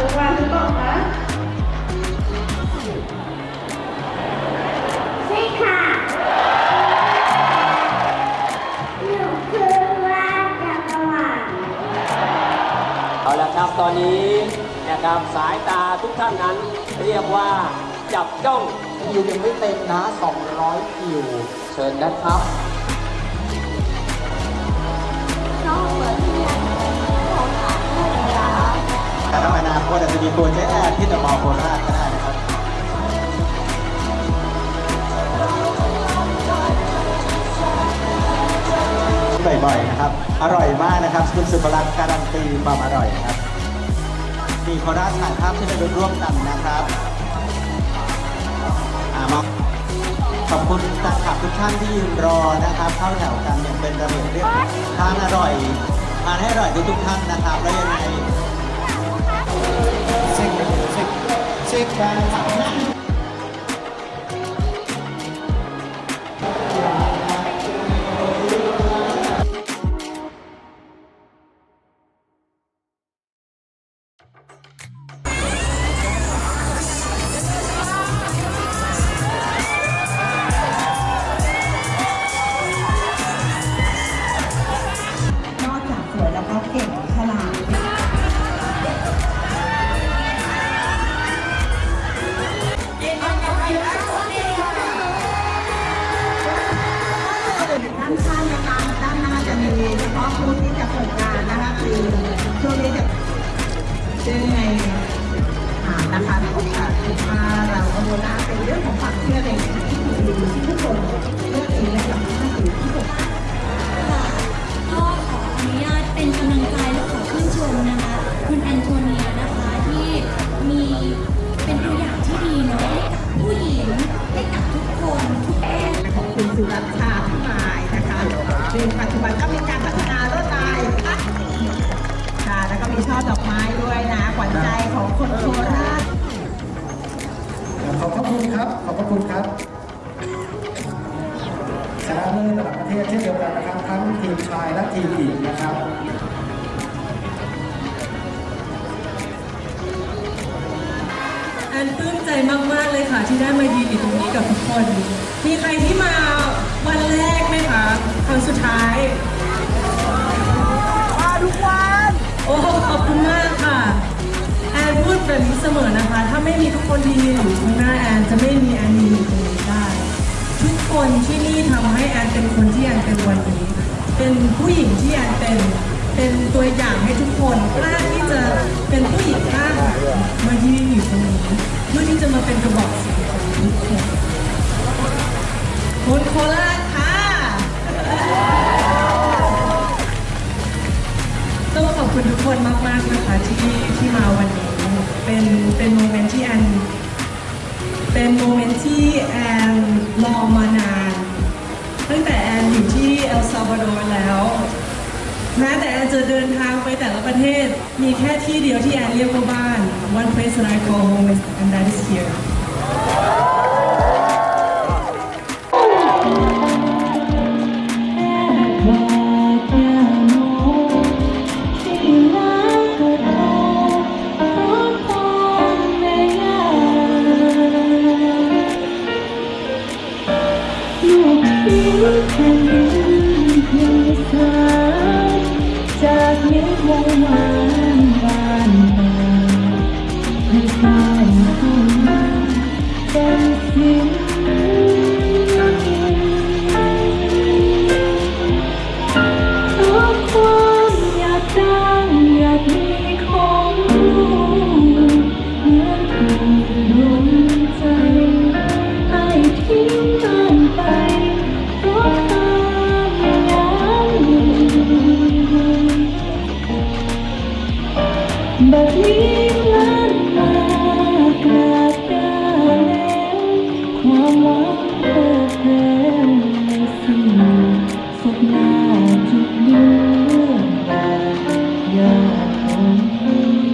าวจักรวาลหรือเปล่าคะใช่ค่ะหนูคือว่าจักรวาลเอาละครับตอนนี้นะครับสายตาทุกท่านนั้นเรียกว่าจับจ้อง คิวยังไม่เต็มนะ 200 คิว เชิญนะครับ บ่อยๆนะครับ อร่อยมากนะครับคุณสุภลักษณ์การันตีความอร่อยครับ มีโคราชถ่ายภาพที่ระลึกร่วมกันนะครับอามาขอบคุณแฟนคลับทุกท่านที่ยืนรอนะครับเข้าแถวกันอย่างเป็นระเบียบเรียบร้อยทานอร่อยทานให้อร่อยทุกๆท่านนะครับ แล้วยังไงเช็คเช็คเช็คการทำงานน ด้านข้างนะคะด้านหน้าจะมีเฉพาะผู้ที่จะโครงการนะคะคือช่วงนี้จะซึ่งใน ซึ่งปัจจุบันก็มีการพัฒนาลวดลายค่ะแล้วก็มีช่อดอกไม้ด้วยนะขวัญใจของคนโคราชขอบพระคุณครับ ขอบพระคุณครับชนะเลิศระดับประเทศเช่นเดียวกันนะครับทั้งทีมชายและทีมหญิงนะครับ ใจมากๆเลยค่ะ ที่ได้มายืนอยู่ตรงนี้กับทุกคน มีใครที่มาวันแรกไหมคะครั้งสุดท้ายมาทุกวัน โอ้ขอบคุณมากค่ะ แอนพูดแบบนี้เสมอนะคะ ถ้าไม่มีทุกคนที่ยืนอยู่ข้างหน้าแอนจะไม่มีแอนยืนอยู่ตรงนี้ได้ ทุกคนที่นี่ทำให้แอนเป็นคนที่แอนเป็นวันนี้ เป็นผู้หญิงที่แอนเป็น เป็นตัวอย่างให้ทุกคนกล้ มาเป็นกระบอกเสียงของทุกคนคนโคราชค่ะต้องขอบคุณทุกคนมากๆนะคะที่ที่มาวันนี้ เป็นเป็นโมเมนต์ที่แอนเป็นโมเมนต์ที่แอนรอมานาน ตั้งแต่แอนอยู่ที่เอลซาบาโดร์แล้วแม้แต่แอนจะเดินทางไปแต่ละประเทศ มีแค่ที่เดียวที่แอนเรียกว่าบ้าน one place that I call home is and that is Música